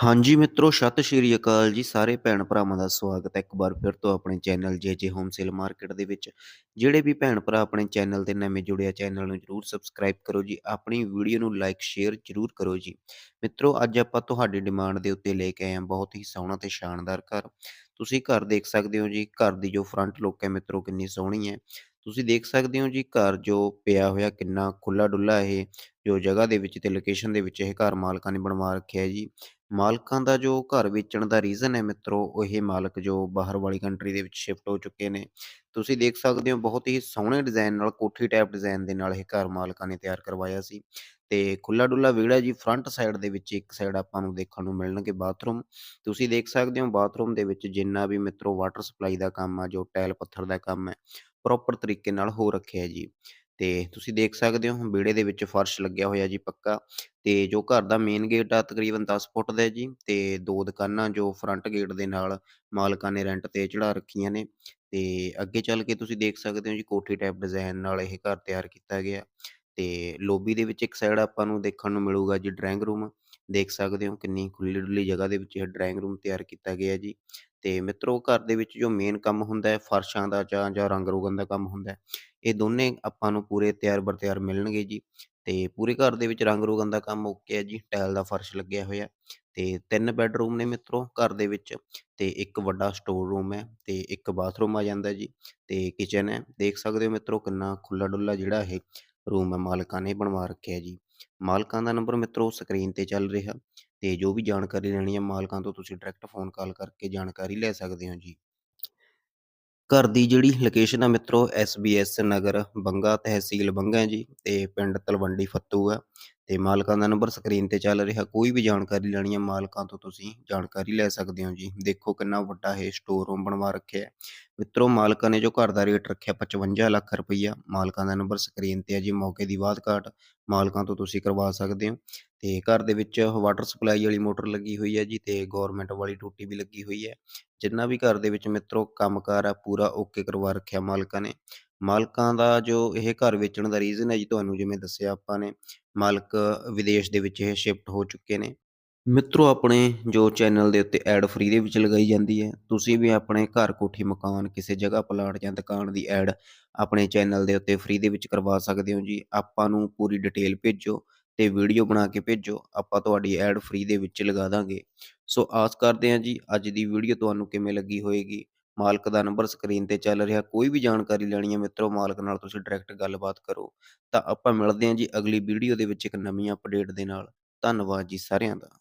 ਹਾਂਜੀ ਮਿੱਤਰੋ, ਸਤਿ ਸ਼੍ਰੀ ਅਕਾਲ ਜੀ। ਸਾਰੇ ਭੈਣ-ਭਰਾਵਾਂ ਦਾ ਸਵਾਗਤ ਹੈ ਇੱਕ ਵਾਰ ਫਿਰ ਤੋਂ ਆਪਣੇ channel JJ home sale market ਦੇ ਵਿੱਚ। ਜਿਹੜੇ ਵੀ ਭੈਣ-ਭਰਾ ਆਪਣੇ ਚੈਨਲ ਤੇ ਨਵੇਂ ਜੁੜਿਆ ਚੈਨਲ ਨੂੰ ਜ਼ਰੂਰ ਸਬਸਕ੍ਰਾਈਬ ਕਰੋ ਜੀ। ਆਪਣੀ ਵੀਡੀਓ ਨੂੰ ਲਾਈਕ, ਸ਼ੇਅਰ ਜ਼ਰੂਰ ਕਰੋ ਜੀ। ਮਿੱਤਰੋ, ਅੱਜ ਆਪਾਂ ਤੁਹਾਡੀ ਡਿਮਾਂਡ ਦੇ ਉੱਤੇ ਲੈ ਕੇ ਆਏ ਹਾਂ ਬਹੁਤ ਹੀ ਸੋਹਣਾ ਤੇ ਸ਼ਾਨਦਾਰ ਘਰ। ਤੁਸੀਂ ਘਰ ਦੇਖ ਸਕਦੇ ਹੋ ਜੀ, ਘਰ ਦੀ ਜੋ ਫਰੰਟ ਲੁੱਕ ਹੈ ਮਿੱਤਰੋ ਕਿੰਨੀ ਸੋਹਣੀ ਹੈ। ਤੁਸੀਂ ਦੇਖ ਸਕਦੇ ਹੋ ਜੀ ਘਰ ਜੋ ਪਿਆ ਹੋਇਆ ਕਿੰਨਾ ਖੁੱਲਾ-ਡੁੱਲਾ ਇਹ ਜੋ ਜਗ੍ਹਾ ਦੇ ਵਿੱਚ ਤੇ ਲੋਕੇਸ਼ਨ ਦੇ ਵਿੱਚ ਇਹ ਘਰ ਮਾਲਕਾਂ ਨੇ ਬਣਵਾ ਰੱਖਿਆ ਹੈ ਜੀ। ਮਾਲਕਾਂ ਦਾ ਜੋ ਘਰ ਵੇਚਣ ਦਾ ਰੀਜ਼ਨ ਹੈ ਮਿੱਤਰੋ, ਉਹ ਇਹ ਮਾਲਕ ਜੋ ਬਾਹਰ ਵਾਲੀ ਕੰਟਰੀ ਦੇ ਵਿੱਚ ਸ਼ਿਫਟ ਹੋ ਚੁੱਕੇ ਨੇ। ਤੁਸੀਂ ਦੇਖ ਸਕਦੇ ਹੋ ਬਹੁਤ ਹੀ ਸੋਹਣੇ ਡਿਜ਼ਾਇਨ ਨਾਲ ਕੋਠੀ ਟਾਈਪ ਡਿਜ਼ਾਇਨ ਦੇ ਨਾਲ ਇਹ ਘਰ ਮਾਲਕਾਂ ਨੇ ਤਿਆਰ ਕਰਵਾਇਆ ਸੀ ਤੇ ਖੁੱਲਾ-ਡੁੱਲਾ ਵਿਹੜਾ ਜੀ ਫਰੰਟ ਸਾਈਡ ਦੇ ਵਿੱਚ ਇੱਕ ਸਾਈਡ ਆਪਾਂ ਨੂੰ ਦੇਖਣ ਨੂੰ ਮਿਲਣਗੇ ਬਾਥਰੂਮ। ਤੁਸੀਂ ਦੇਖ ਸਕਦੇ ਹੋ ਬਾਥਰੂਮ ਦੇ ਵਿੱਚ ਜਿੰਨਾ ਵੀ ਮਿੱਤਰੋ ਵਾਟਰ ਸਪਲਾਈ ਦਾ ਕੰਮ ਆ, ਜੋ ਟਾਇਲ ਪੱਥਰ ਦਾ ਕੰਮ ਹੈ, ਪ੍ਰੋਪਰ ਤਰੀਕੇ ਨਾਲ ਹੋ ਰੱਖਿਆ ਹੈ ਜੀ। ਤੇ ਤੁਸੀਂ ਦੇਖ ਸਕਦੇ ਹੋ ਵਿਹੜੇ ਦੇ ਵਿੱਚ ਫਰਸ਼ ਲੱਗਿਆ ਹੋਇਆ ਜੀ ਪੱਕਾ ਤੇ ਜੋ ਘਰ ਦਾ ਮੇਨ ਗੇਟ ਆ, ਤਕਰੀਬਨ 10 ਫੁੱਟ ਦਾ ਹੈ ਜੀ ਤੇ ਦੋ ਦੁਕਾਨਾਂ ਜੋ ਫਰੰਟ ਗੇਟ ਦੇ ਨਾਲ ਮਾਲਕਾਂ ਨੇ ਰੈਂਟ ਤੇ ਚੜਾ ਰੱਖੀਆਂ ਨੇ ਤੇ ਅੱਗੇ ਚੱਲ ਕੇ ਤੁਸੀਂ ਦੇਖ ਸਕਦੇ ਹੋ ਜੀ ਕੋਠੀ ਟਾਈਪ ਡਿਜ਼ਾਇਨ ਨਾਲ ਇਹ ਘਰ ਤਿਆਰ ਕੀਤਾ ਗਿਆ ਤੇ ਲੋਬੀ ਦੇ ਵਿੱਚ ਇੱਕ ਸਾਈਡ ਆਪਾਂ ਨੂੰ ਦੇਖਣ ਨੂੰ ਮਿਲੂਗਾ ਜੀ ਡਰਾਇੰਗ ਰੂਮ ਦੇਖ ਸਕਦੇ ਹੋ ਕਿੰਨੀ ਖੁੱਲੀ ਡੁੱਲੀ ਜਗ੍ਹਾ ਦੇ ਵਿੱਚ ਇਹ ਡਰਾਇੰਗ ਰੂਮ ਤਿਆਰ ਕੀਤਾ ਗਿਆ ਜੀ ਤੇ ਮਿੱਤਰੋ ਘਰ ਦੇ ਵਿੱਚ ਜੋ ਮੇਨ ਕੰਮ ਹੁੰਦਾ ਹੈ, ਫਰਸ਼ਾਂ ਦਾ ਜਾਂ ਜਾਂ ਰੰਗ ਰੋਗਨ ਦਾ ਕੰਮ ਹੁੰਦਾ ਹੈ, ਇਹ ਦੋਨੇ ਆਪਾਂ ਨੂੰ ਪੂਰੇ ਤਿਆਰ ਬਰ ਤਿਆਰ ਮਿਲਣਗੇ ਜੀ। ਤੇ ਪੂਰੇ ਘਰ ਦੇ ਵਿੱਚ ਰੰਗ ਰੋਗਨ ਦਾ ਕੰਮ ਓਕੇ ਹੈ ਜੀ, ਟਾਇਲ ਦਾ ਫਰਸ਼ ਲੱਗਿਆ ਹੋਇਆ। ਤੇ ਤਿੰਨ ਬੈੱਡਰੂਮ ਨੇ ਮਿੱਤਰੋ ਘਰ ਦੇ ਵਿੱਚ ਤੇ ਇੱਕ ਵੱਡਾ ਸਟੋਰ ਰੂਮ ਹੈ ਤੇ ਇੱਕ ਬਾਥਰੂਮ ਆ ਜਾਂਦਾ ਜੀ ਤੇ ਕਿਚਨ ਹੈ। ਦੇਖ ਸਕਦੇ ਹੋ ਮਿੱਤਰੋ ਕਿੰਨਾ ਖੁੱਲਾ ਡੁੱਲਾ ਜਿਹੜਾ ਇਹ ਰੂਮ ਹੈ, ਮਾਲਕਾਂ ਨੇ ਬਣਵਾ ਰੱਖਿਆ ਜੀ। ਮਾਲਕਾਂ ਦਾ ਨੰਬਰ ਮਿੱਤਰੋ ਸਕਰੀਨ ਤੇ ਚੱਲ ਰਿਹਾ। ਤੇ ਜੋ ਵੀ ਜਾਣਕਾਰੀ ਲੈਣੀ ਹੈ ਮਾਲਕਾਂ ਤੋਂ ਤੁਸੀਂ ਡਾਇਰੈਕਟ ਫੋਨ ਕਾਲ ਕਰਕੇ ਜਾਣਕਾਰੀ ਲੈ ਸਕਦੇ ਹੋ ਜੀ। ਘਰ ਦੀ ਜਿਹੜੀ ਲੋਕੇਸ਼ਨ ਆ ਮਿੱਤਰੋ ਐਸਬੀਐਸ ਨਗਰ, ਬੰਗਾ ਤਹਿਸੀਲ ਬੰਗਾ ਜੀ, ਤੇ ਪਿੰਡ ਤਲਵੰਡੀ ਫੱਤੂ ਹੈ ਤੇ ਮਾਲਕਾਂ ਦਾ ਨੰਬਰ ਸਕਰੀਨ ਤੇ ਚੱਲ ਰਿਹਾ, ਕੋਈ ਵੀ ਜਾਣਕਾਰੀ ਲੈਣੀ ਹੈ, ਮਾਲਕਾਂ ਤੋਂ ਤੁਸੀਂ ਜਾਣਕਾਰੀ ਲੈ ਸਕਦੇ ਹੋ ਜੀ। ਦੇਖੋ ਕਿੰਨਾ ਵੱਡਾ ਇਹ ਸਟੋਰ ਰੂਮ ਬਣਵਾ ਰੱਖਿਆ ਹੈ। ਮਿੱਤਰੋ, ਮਾਲਕਾਂ ਨੇ ਜੋ ਘਰ ਦਾ ਰੇਟ ਰੱਖਿਆ 55 ਲੱਖ ਰੁਪਈਆ। ਮਾਲਕਾਂ ਦਾ ਨੰਬਰ ਸਕਰੀਨ ਤੇ ਹੈ ਜੀ, ਮੌਕੇ ਦੀ ਬਾਤ ਘਾਟ। ਮਾਲਕਾਂ ਤੋਂ ਤੁਸੀਂ ਕਰਵਾ ਸਕਦੇ ਹੋ। ਤੇ ਘਰ ਦੇ ਵਿੱਚ ਵਾਟਰ ਸਪਲਾਈ ਵਾਲੀ ਮੋਟਰ ਲੱਗੀ ਹੋਈ ਹੈ ਜੀ ਤੇ ਗਵਰਨਮੈਂਟ ਵਾਲੀ ਟੂਟੀ ਵੀ ਲੱਗੀ ਹੋਈ ਹੈ। ਜਿੰਨਾ ਵੀ ਘਰ ਦੇ ਵਿੱਚ ਮਿੱਤਰੋ ਕੰਮਕਾਰ ਆ, ਪੂਰਾ ਓਕੇ ਕਰਵਾ ਰੱਖਿਆ ਮਾਲਕਾਂ ਨੇ। ਮਾਲਕਾਂ ਦਾ ਜੋ ਇਹ ਘਰ ਵੇਚਣ ਦਾ ਰੀਜ਼ਨ ਹੈ ਜੀ ਤੁਹਾਨੂੰ ਜਿਵੇਂ ਦੱਸਿਆ ਆਪਾਂ ਨੇ, ਮਾਲਕ ਵਿਦੇਸ਼ ਦੇ ਵਿੱਚ ਇਹ ਸ਼ਿਫਟ ਹੋ ਚੁੱਕੇ ਨੇ। ਮਿੱਤਰੋ, ਆਪਣੇ ਜੋ ਚੈਨਲ ਦੇ ਉੱਤੇ ਐਡ ਫ੍ਰੀ ਦੇ ਵਿੱਚ ਲਗਾਈ ਜਾਂਦੀ ਹੈ, ਤੁਸੀਂ ਵੀ ਆਪਣੇ ਘਰ ਕੋਠੀ, ਮਕਾਨ, ਕਿਸੇ ਜਗ੍ਹਾ, ਪਲਾਟ ਜਾਂ ਦੁਕਾਨ ਦੀ ਐਡ ਆਪਣੇ ਚੈਨਲ ਦੇ ਉੱਤੇ ਫ੍ਰੀ ਦੇ ਵਿੱਚ ਕਰਵਾ ਸਕਦੇ ਹੋ ਜੀ। ਆਪਾਂ ਨੂੰ ਪੂਰੀ ਡਿਟੇਲ ਭੇਜੋ ਤੇ ਵੀਡੀਓ ਬਣਾ ਕੇ ਭੇਜੋ, ਆਪਾਂ ਤੁਹਾਡੀ ਐਡ ਫ੍ਰੀ ਦੇ ਵਿੱਚ ਲਗਾ ਦਾਂਗੇ। ਸੋ ਆਸ ਕਰਦੇ ਹਾਂ ਜੀ, ਅੱਜ ਦੀ ਵੀਡੀਓ ਤੁਹਾਨੂੰ ਕਿਵੇਂ ਲੱਗੀ ਹੋਏਗੀ? ਮਾਲਕ ਦਾ ਨੰਬਰ ਸਕਰੀਨ ਤੇ ਚੱਲ ਰਿਹਾ, ਕੋਈ ਵੀ ਜਾਣਕਾਰੀ ਲੈਣੀ ਹੈ ਮਿੱਤਰੋ, ਮਾਲਕ ਨਾਲ ਤੁਸੀਂ ਡਾਇਰੈਕਟ ਗੱਲਬਾਤ ਕਰੋ। ਤਾਂ ਆਪਾਂ ਮਿਲਦੇ ਹਾਂ ਜੀ ਅਗਲੀ ਵੀਡੀਓ ਦੇ ਵਿੱਚ ਇੱਕ ਨਵੀਂ ਅਪਡੇਟ ਦੇ ਨਾਲ। ਧੰਨਵਾਦ ਜੀ ਸਾਰਿਆਂ ਦਾ।